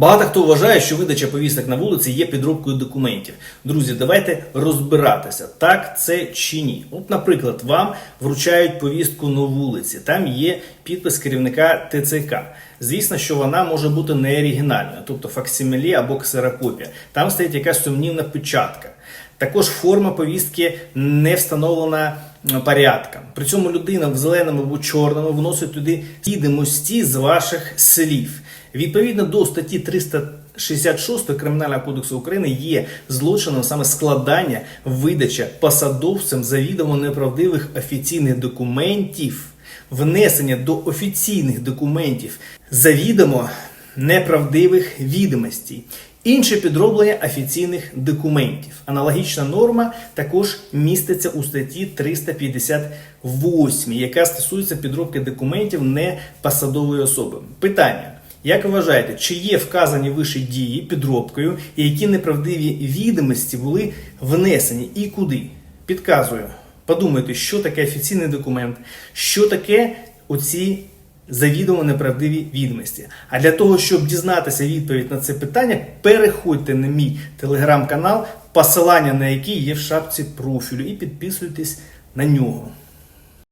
Багато хто вважає, що видача повісток на вулиці є підробкою документів. Друзі, давайте розбиратися, так це чи ні. От, наприклад, вам вручають повістку на вулиці, там є підпис керівника ТЦК. Звісно, що вона може бути не оригінальною, тобто факсимілі або ксерокопія. Там стоїть якась сумнівна печатка. Також форма повістки не встановлена порядком. При цьому людина в зеленому або чорному вносить туди відомості з ваших слів. Відповідно до статті 366 Кримінального кодексу України є злочином саме складання, видача посадовцем завідомо неправдивих офіційних документів, внесення до офіційних документів завідомо неправдивих відомостей. Інше підроблення офіційних документів. Аналогічна норма також міститься у статті 358, яка стосується підробки документів не посадової особи. Питання. Як вважаєте, чи є вказані вище дії підробкою, і які неправдиві відомості були внесені і куди? Підказую. Подумайте, що таке офіційний документ, що таке оці завідомо неправдиві відомості. А для того, щоб дізнатися відповідь на це питання, переходьте на мій телеграм-канал, посилання на який є в шапці профілю, і підписуйтесь на нього.